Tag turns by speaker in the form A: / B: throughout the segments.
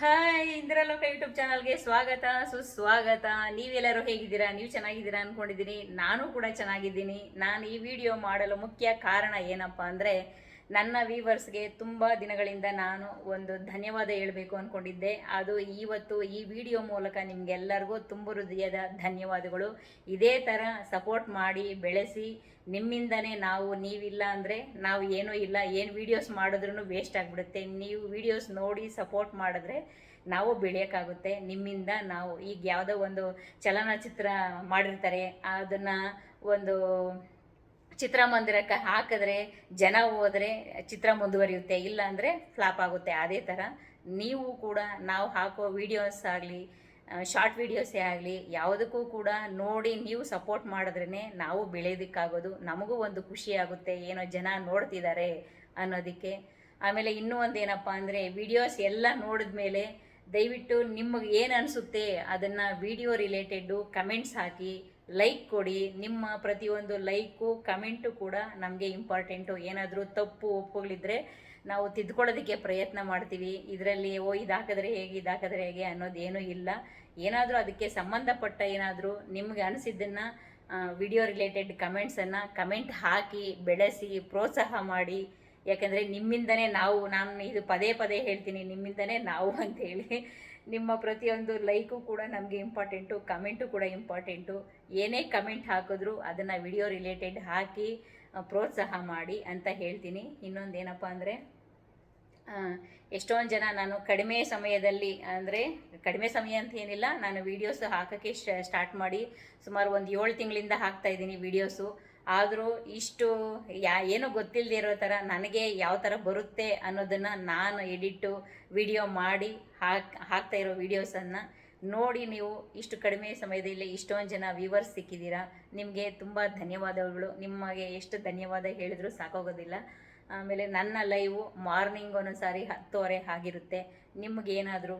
A: Hi ಇಂದ್ರಲೋಕ YouTube ಚಾನಲ್ಗೆ ಸ್ವಾಗತ, ಸುಸ್ವಾಗತ. ನೀವೆಲ್ಲರೂ ಹೇಗಿದ್ದೀರಾ? ನೀವು ಚೆನ್ನಾಗಿದ್ದೀರಾ ಅನ್ಕೊಂಡಿದ್ದೀನಿ. ನಾನು ಕೂಡ ಚೆನ್ನಾಗಿದ್ದೀನಿ. ನಾನು ಈ ವಿಡಿಯೋ ಮಾಡಲು ಮುಖ್ಯ ಕಾರಣ ಏನಪ್ಪ ಅಂದರೆ ನನ್ನ ವೀವರ್ಸ್ಗೆ ತುಂಬ ದಿನಗಳಿಂದ ನಾನು ಒಂದು ಧನ್ಯವಾದ ಹೇಳಬೇಕು ಅಂದ್ಕೊಂಡಿದ್ದೆ ಅದು ಇವತ್ತು ಈ ವಿಡಿಯೋ ಮೂಲಕ ನಿಮಗೆಲ್ಲರಿಗೂ ತುಂಬ ಹೃದಯದ ಧನ್ಯವಾದಗಳು. ಇದೇ ಥರ ಸಪೋರ್ಟ್ ಮಾಡಿ, ಬೆಳೆಸಿ, ನಿಮ್ಮಿಂದನೇ ನಾವು ನೀವಿಲ್ಲ ಅಂದರೆ ನಾವು ಏನೂ ಇಲ್ಲ. ಏನು ವೀಡಿಯೋಸ್ ಮಾಡಿದ್ರೂ ವೇಸ್ಟ್ ಆಗಿಬಿಡುತ್ತೆ. ನೀವು ವೀಡಿಯೋಸ್ ನೋಡಿ ಸಪೋರ್ಟ್ ಮಾಡಿದ್ರೆ ನಾವು ಬೆಳೆಯೋಕ್ಕಾಗುತ್ತೆ. ನಿಮ್ಮಿಂದ ನಾವು ಈಗ ಯಾವುದೋ ಒಂದು ಚಲನಚಿತ್ರ ಮಾಡಿರ್ತಾರೆ. ಅದನ್ನು ಒಂದು ಚಿತ್ರಮಂದಿರಕ್ಕೆ ಹಾಕಿದ್ರೆ ಜನ ಹೋದರೆ ಚಿತ್ರ ಮುಂದುವರಿಯುತ್ತೆ, ಇಲ್ಲ ಅಂದರೆ ಫ್ಲಾಪ್ ಆಗುತ್ತೆ. ಅದೇ ಥರ ನೀವು ಕೂಡ ನಾವು ಹಾಕೋ ವಿಡಿಯೋಸ್ ಆಗಲಿ ಶಾರ್ಟ್ ವೀಡಿಯೋಸೇ ಆಗಲಿ, ಯಾವುದಕ್ಕೂ ಕೂಡ ನೋಡಿ ನೀವು ಸಪೋರ್ಟ್ ಮಾಡಿದ್ರೇ ನಾವು ಬೆಳೆಯೋದಕ್ಕಾಗೋದು, ನಮಗೂ ಒಂದು ಖುಷಿ ಆಗುತ್ತೆ, ಏನೋ ಜನ ನೋಡ್ತಿದ್ದಾರೆ ಅನ್ನೋದಕ್ಕೆ. ಆಮೇಲೆ ಇನ್ನೂ ಒಂದು ಅಂದರೆ ವಿಡಿಯೋಸ್ ಎಲ್ಲ ನೋಡಿದ ಮೇಲೆ ದಯವಿಟ್ಟು ನಿಮಗೆ ಏನು ಅನಿಸುತ್ತೆ, ಅದನ್ನು ವಿಡಿಯೋ ರಿಲೇಟೆಡ್ಡು ಕಮೆಂಟ್ಸ್ ಹಾಕಿ ಲೈಕ್ ಕೊಡಿ, ನಿಮ್ಮ ಪ್ರತಿಯೊಂದು ಲೈಕು ಕಮೆಂಟು ಕೂಡ ನಮಗೆ ಇಂಪಾರ್ಟೆಂಟು ಏನಾದರೂ ತಪ್ಪು, ಒಪ್ಪುಗಳಿದ್ರೆ ನಾವು ತಿದ್ಕೊಳ್ಳೋದಕ್ಕೆ ಪ್ರಯತ್ನ ಮಾಡ್ತೀವಿ. ಇದರಲ್ಲಿ, ಓ, ಇದಾಕಿದ್ರೆ ಹೇಗೆ ಇದಾಕಿದ್ರೆ ಹೇಗೆ ಅನ್ನೋದೇನೂ ಇಲ್ಲ. ಏನಾದರೂ ಅದಕ್ಕೆ ಸಂಬಂಧಪಟ್ಟ ಏನಾದರೂ ನಿಮಗೆ ಅನಿಸಿದ್ದನ್ನು ವಿಡಿಯೋ ರಿಲೇಟೆಡ್ ಕಮೆಂಟ್ಸನ್ನು ಕಮೆಂಟ್ ಹಾಕಿ, ಬೆಳೆಸಿ, ಪ್ರೋತ್ಸಾಹ ಮಾಡಿ. ಯಾಕಂದರೆ ನಿಮ್ಮಿಂದನೇ ನಾವು, ನಾನು ಇದು ಪದೇ ಪದೇ ಹೇಳ್ತೀನಿ, ನಿಮ್ಮಿಂದನೇ ನಾವು ಅಂತೇಳಿ ನಿಮ್ಮ ಪ್ರತಿಯೊಂದು ಲೈಕು ಕೂಡ ನಮಗೆ ಇಂಪಾರ್ಟೆಂಟು, ಕಮೆಂಟು ಕೂಡ ಇಂಪಾರ್ಟೆಂಟು. ಏನೇ ಕಮೆಂಟ್ ಹಾಕಿದ್ರು ಅದನ್ನು ವಿಡಿಯೋ ರಿಲೇಟೆಡ್ ಹಾಕಿ ಪ್ರೋತ್ಸಾಹ ಮಾಡಿ ಅಂತ ಹೇಳ್ತೀನಿ. ಇನ್ನೊಂದು ಏನಪ್ಪ ಅಂದರೆ ಎಷ್ಟೊಂದು ಜನ ನಾನು ಕಡಿಮೆ ಸಮಯದಲ್ಲಿ ಅಂದರೆ, ಕಡಿಮೆ ಸಮಯ ಅಂತ ಏನಿಲ್ಲ, ನಾನು ವೀಡಿಯೋಸ್ ಹಾಕೋಕ್ಕೆ ಸ್ಟಾರ್ಟ್ ಮಾಡಿ ಸುಮಾರು ಒಂದು ಏಳು ತಿಂಗಳಿಂದ ಹಾಕ್ತಾ ಇದ್ದೀನಿ ವೀಡಿಯೋಸು ಆದರೂ ಇಷ್ಟು ಯಾ ಏನೂ ಗೊತ್ತಿಲ್ಲದೆ ಇರೋ ಥರ ನನಗೆ ಯಾವ ಥರ ಬರುತ್ತೆ ಅನ್ನೋದನ್ನು ನಾನು ಎಡಿಟ್ಟು ವಿಡಿಯೋ ಮಾಡಿ ಹಾಕ್, ಹಾಕ್ತಾ ಇರೋ ವಿಡಿಯೋಸನ್ನು ನೋಡಿ ನೀವು ಇಷ್ಟು ಕಡಿಮೆ ಸಮಯದಲ್ಲಿ ಇಷ್ಟೊಂದು ಜನ ವ್ಯೂವರ್ಸ್ ಸಿಕ್ಕಿದ್ದೀರಾ, ನಿಮಗೆ ತುಂಬ ಧನ್ಯವಾದಗಳು. ನಿಮಗೆ ಎಷ್ಟು ಧನ್ಯವಾದ ಹೇಳಿದರೂ ಸಾಕಾಗೋದಿಲ್ಲ. ಆಮೇಲೆ ನನ್ನ ಲೈವು ಮಾರ್ನಿಂಗ್ ಒಂದೊಂದು ಸಾರಿ ಹತ್ತುವರೆ ಆಗಿರುತ್ತೆ. ನಿಮಗೇನಾದರೂ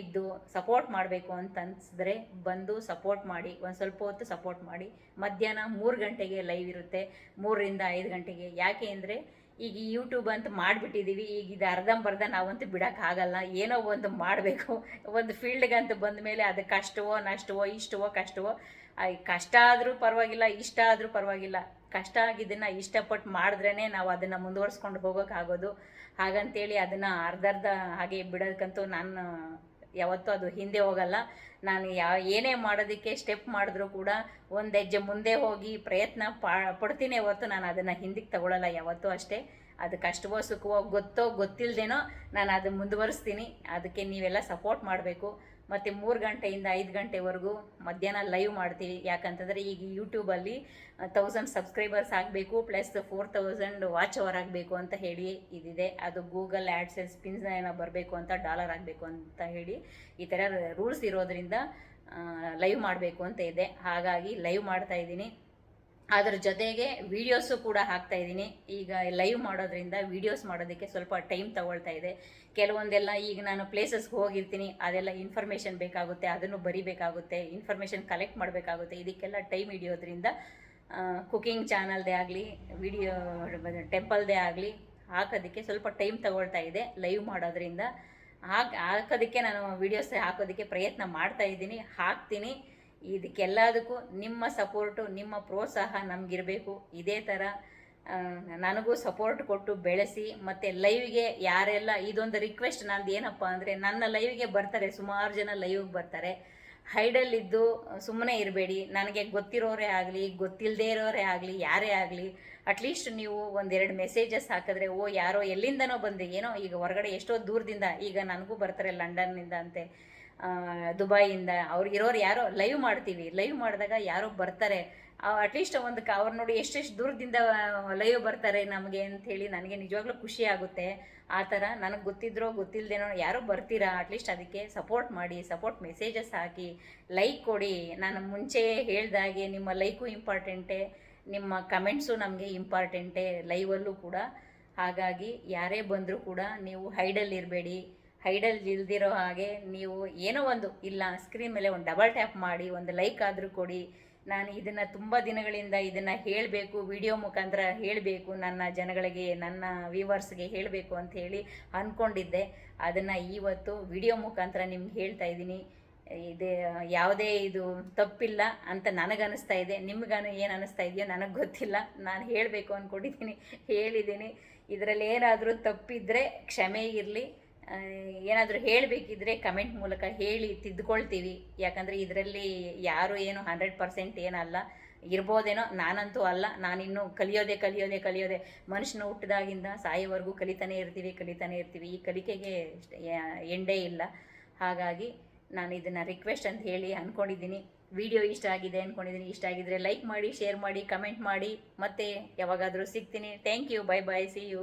A: ಇದ್ದು ಸಪೋರ್ಟ್ ಮಾಡಬೇಕು ಅಂತ ಅನ್ಸಿದ್ರೆ ಬಂದು ಸಪೋರ್ಟ್ ಮಾಡಿ, ಒಂದು ಸ್ವಲ್ಪ ಹೊತ್ತು ಸಪೋರ್ಟ್ ಮಾಡಿ. ಮಧ್ಯಾಹ್ನ ಮೂರು ಗಂಟೆಗೆ ಲೈವ್ ಇರುತ್ತೆ. ಮೂರರಿಂದ ಐದು ಗಂಟೆಗೆ. ಯಾಕೆ ಅಂದರೆ, ಈಗ ಯೂಟ್ಯೂಬ್ ಅಂತ ಮಾಡಿಬಿಟ್ಟಿದ್ದೀವಿ ಈಗ ಇದು ಅರ್ಧಂಬರ್ಧ ನಾವಂತೂ ಬಿಡೋಕ್ಕಾಗಲ್ಲ ಏನೋ ಒಂದು ಮಾಡಬೇಕು. ಒಂದು ಫೀಲ್ಡ್ಗೆ ಅಂತ ಬಂದ ಮೇಲೆ ಅದು ಕಷ್ಟವೋ, ನಷ್ಟವೋ, ಇಷ್ಟವೋ, ಕಷ್ಟವೋ ಕಷ್ಟ ಆದರೂ ಪರವಾಗಿಲ್ಲ, ಇಷ್ಟ ಆದರೂ ಪರವಾಗಿಲ್ಲ. ಕಷ್ಟ ಆಗಿದ್ದನ್ನು ಇಷ್ಟಪಟ್ಟು ಮಾಡಿದ್ರೇ ನಾವು ಅದನ್ನು ಮುಂದುವರ್ಸ್ಕೊಂಡು ಹೋಗೋಕ್ಕಾಗೋದು ಹಾಗಂತೇಳಿ ಅದನ್ನು ಅರ್ಧರ್ಧ ಹಾಗೆ ಬಿಡೋದಕ್ಕಂತೂ ನಾನು ಯಾವತ್ತೂ ಅದು ಹಿಂದೆ ಹೋಗಲ್ಲ. ನಾನು ಯಾವ ಏನೇ ಮಾಡೋದಕ್ಕೆ ಸ್ಟೆಪ್ ಮಾಡಿದ್ರೂ ಕೂಡ ಒಂದು ಹೆಜ್ಜೆ ಮುಂದೆ ಹೋಗಿ ಪ್ರಯತ್ನ ಪಡ್ತೀನಿ ಹೊತ್ತು ನಾನು ಅದನ್ನು ಹಿಂದಕ್ಕೆ ತಗೊಳ್ಳಲ್ಲ ಯಾವತ್ತೂ ಅಷ್ಟೇ. ಅದು ಕಷ್ಟವೋ ಸುಖವೋ ಗೊತ್ತೋ ಗೊತ್ತಿಲ್ಲದೇನೋ ನಾನು ಅದು ಮುಂದುವರಿಸ್ತೀನಿ. ಅದಕ್ಕೆ ನೀವೆಲ್ಲ ಸಪೋರ್ಟ್ ಮಾಡಬೇಕು. ಮತ್ತು ಮೂರು ಗಂಟೆಯಿಂದ ಐದು ಗಂಟೆವರೆಗೂ ಮಧ್ಯಾಹ್ನ ಲೈವ್ ಮಾಡ್ತೀವಿ. ಯಾಕಂತಂದರೆ ಈಗ ಯೂಟ್ಯೂಬಲ್ಲಿ ತೌಸಂಡ್ ಸಬ್ಸ್ಕ್ರೈಬರ್ಸ್ ಆಗಬೇಕು plus four thousand watch hour ಆಗಬೇಕು ಅಂತ ಹೇಳಿ ಇದಿದೆ. ಅದು ಗೂಗಲ್ ಆ್ಯಡ್ಸೆನ್ಸ್ ಪಿನ್ಸ್ ಏನೋ ಬರಬೇಕು ಅಂತ ಡಾಲರ್ ಆಗಬೇಕು ಅಂತ ಹೇಳಿ ಈ ಥರ ರೂಲ್ಸ್ ಇರೋದ್ರಿಂದ ಲೈವ್ ಮಾಡಬೇಕು ಅಂತ ಇದೆ. ಹಾಗಾಗಿ ಲೈವ್ ಮಾಡ್ತಾ ಇದ್ದೀನಿ. ಅದ್ರ ಜೊತೆಗೆ ವಿಡಿಯೋಸು ಕೂಡ ಹಾಕ್ತಾ ಇದ್ದೀನಿ. ಈಗ ಲೈವ್ ಮಾಡೋದ್ರಿಂದ ವಿಡಿಯೋಸ್ ಮಾಡೋದಕ್ಕೆ ಸ್ವಲ್ಪ ಟೈಮ್ ತಗೊಳ್ತಾ ಇದೆ. ಕೆಲವೊಂದೆಲ್ಲ ಈಗ ನಾನು ಪ್ಲೇಸಸ್ಗೆ ಹೋಗಿರ್ತೀನಿ. ಅದೆಲ್ಲ ಇನ್ಫಾರ್ಮೇಷನ್ ಬೇಕಾಗುತ್ತೆ, ಅದನ್ನು ಬರಿಬೇಕಾಗುತ್ತೆ ಇನ್ಫಾರ್ಮೇಷನ್ ಕಲೆಕ್ಟ್ ಮಾಡಬೇಕಾಗುತ್ತೆ. ಇದಕ್ಕೆಲ್ಲ ಟೈಮ್ ಹಿಡಿಯೋದ್ರಿಂದ ಕುಕಿಂಗ್ ಚಾನಲ್ದೇ ಆಗಲಿ ವಿಡಿಯೋ ಟೆಂಪಲ್ದೇ ಆಗಲಿ ಹಾಕೋದಕ್ಕೆ ಸ್ವಲ್ಪ ಟೈಮ್ ತಗೊಳ್ತಾ ಇದೆ ಲೈವ್ ಮಾಡೋದ್ರಿಂದ. ಹಾಕ್, ಹಾಕೋದಕ್ಕೆ ನಾನು ವೀಡಿಯೋಸ್ ಹಾಕೋದಕ್ಕೆ ಪ್ರಯತ್ನ ಮಾಡ್ತಾ ಇದ್ದೀನಿ. ಹಾಕ್ತೀನಿ. ಇದಕ್ಕೆಲ್ಲದಕ್ಕೂ ನಿಮ್ಮ ಸಪೋರ್ಟು, ನಿಮ್ಮ ಪ್ರೋತ್ಸಾಹ ನಮಗಿರಬೇಕು. ಇದೇ ಥರ ನನಗೂ ಸಪೋರ್ಟ್ ಕೊಟ್ಟು ಬೆಳೆಸಿ, ಮತ್ತು ಲೈವ್ಗೆ ಯಾರೆಲ್ಲ, ಇದೊಂದು ರಿಕ್ವೆಸ್ಟ್ ನಂದು ಏನಪ್ಪ ಅಂದರೆ, ನನ್ನ ಲೈವ್ಗೆ ಬರ್ತಾರೆ, ಸುಮಾರು ಜನ ಲೈವ್ಗೆ ಬರ್ತಾರೆ. ಹೈಡಲ್ಲಿದ್ದು ಸುಮ್ಮನೆ ಇರಬೇಡಿ. ನನಗೆ ಗೊತ್ತಿರೋರೇ ಆಗಲಿ ಗೊತ್ತಿಲ್ಲದೇ ಇರೋರೇ ಆಗಲಿ, ಯಾರೇ ಆಗಲಿ ಅಟ್ಲೀಸ್ಟ್ ನೀವು ಒಂದೆರಡು ಮೆಸೇಜಸ್ ಹಾಕಿದ್ರೆ, ಓ, ಯಾರೋ ಎಲ್ಲಿಂದನೋ ಬಂದೆ, ಏನೋ, ಈಗ ಹೊರಗಡೆ ಎಷ್ಟೋ ದೂರದಿಂದ, ಈಗ ನನಗೂ ಬರ್ತಾರೆ ಲಂಡನ್ನಿಂದ ಅಂತೆ. ದುಬೈಯಿಂದ ಅವ್ರು ಇರೋರು ಯಾರೋ ಲೈವ್ ಮಾಡ್ತೀವಿ. ಲೈವ್ ಮಾಡಿದಾಗ ಯಾರೋ ಬರ್ತಾರೆ. ಅಟ್ಲೀಸ್ಟ್ ಒಂದು ಕ, ಅವ್ರು ನೋಡಿ ಎಷ್ಟೆಷ್ಟು ದೂರದಿಂದ ಲೈವ್ ಬರ್ತಾರೆ ನಮಗೆ ಅಂಥೇಳಿ ನನಗೆ ನಿಜವಾಗ್ಲೂ ಖುಷಿ ಆಗುತ್ತೆ. ಆ ಥರ ನನಗೆ ಗೊತ್ತಿದ್ರೋ ಗೊತ್ತಿಲ್ಲದೇನೋ ಯಾರೋ ಬರ್ತೀರಾ? ಅಟ್ಲೀಸ್ಟ್ ಅದಕ್ಕೆ ಸಪೋರ್ಟ್ ಮಾಡಿ ಸಪೋರ್ಟ್ ಮೆಸೇಜಸ್ ಹಾಕಿ ಲೈಕ್ ಕೊಡಿ. ನಾನು ಮುಂಚೆ ಹೇಳ್ದಾಗೆ ನಿಮ್ಮ ಲೈಕು ಇಂಪಾರ್ಟೆಂಟೇ ನಿಮ್ಮ ಕಮೆಂಟ್ಸು ನಮಗೆ ಇಂಪಾರ್ಟೆಂಟೆ ಲೈವಲ್ಲೂ ಕೂಡ. ಹಾಗಾಗಿ ಯಾರೇ ಬಂದರೂ ಕೂಡ ನೀವು ಹೈಡಲ್ ಇಲ್ದಿರೋ ಹಾಗೆ ನೀವು ಏನೋ ಒಂದು, ಇಲ್ಲ ಸ್ಕ್ರೀನ್ ಮೇಲೆ ಒಂದು ಡಬಲ್ ಟ್ಯಾಪ್ ಮಾಡಿ, ಒಂದು ಲೈಕ್ ಆದರೂ ಕೊಡಿ. ನಾನು ಇದನ್ನು ತುಂಬ ದಿನಗಳಿಂದ ಇದನ್ನು ಹೇಳಬೇಕು ವಿಡಿಯೋ ಮುಖಾಂತರ ಹೇಳಬೇಕು, ನನ್ನ ಜನಗಳಿಗೆ, ನನ್ನ ವ್ಯೂವರ್ಸ್ಗೆ ಹೇಳಬೇಕು ಅಂತ ಹೇಳಿ ಅಂದ್ಕೊಂಡಿದ್ದೆ ಅದನ್ನು ಇವತ್ತು ವಿಡಿಯೋ ಮುಖಾಂತರ ನಿಮ್ಗೆ ಹೇಳ್ತಾ ಇದ್ದೀನಿ. ಇದೇ, ಯಾವುದೇ ಇದು ತಪ್ಪಿಲ್ಲ ಅಂತ ನನಗನ್ನಿಸ್ತಾ ಇದೆ. ನಿಮ್ಗನು ಏನು ಅನ್ನಿಸ್ತಾ ಇದೆಯೋ ನನಗೆ ಗೊತ್ತಿಲ್ಲ. ನಾನು ಹೇಳಬೇಕು ಅಂದ್ಕೊಂಡಿದ್ದೀನಿ ಹೇಳಿದ್ದೀನಿ. ಇದರಲ್ಲಿ ಏನಾದರೂ ತಪ್ಪಿದ್ರೆ ಕ್ಷಮೆ ಇರಲಿ. ಏನಾದರೂ ಹೇಳಬೇಕಿದ್ರೆ ಕಮೆಂಟ್ ಮೂಲಕ ಹೇಳಿ ತಿದ್ದುಕೊಳ್ತೀವಿ. ಯಾಕಂದರೆ ಇದರಲ್ಲಿ ಯಾರು ಏನು ಹಂಡ್ರೆಡ್ ಪರ್ಸೆಂಟ್ ಏನಲ್ಲ, ಇರ್ಬೋದೇನೋ, ನಾನಂತೂ ಅಲ್ಲ, ನಾನಿನ್ನೂ ಕಲಿಯೋದೆ ಕಲಿಯೋದೆ ಕಲಿಯೋದೆ. ಮನುಷ್ಯನ ಹುಟ್ಟಿದಾಗಿಂದ ಸಾಯೋವರೆಗೂ ಕಲಿತಾನೆ ಇರ್ತೀವಿ ಕಲಿತಾನೆ ಇರ್ತೀವಿ. ಈ ಕಲಿಕೆಗೆ ಎಂಡೇ ಇಲ್ಲ. ಹಾಗಾಗಿ ನಾನು ಇದನ್ನು ರಿಕ್ವೆಸ್ಟ್ ಅಂತ ಹೇಳಿ ಅಂದ್ಕೊಂಡಿದ್ದೀನಿ ವಿಡಿಯೋ ಇಷ್ಟ ಆಗಿದೆ ಅಂದ್ಕೊಂಡಿದ್ದೀನಿ ಇಷ್ಟ ಆಗಿದ್ರೆ ಲೈಕ್ ಮಾಡಿ ಶೇರ್ ಮಾಡಿ ಕಮೆಂಟ್ ಮಾಡಿ. ಮತ್ತೆ ಯಾವಾಗಾದರೂ ಸಿಗ್ತೀನಿ. Thank you bye bye see you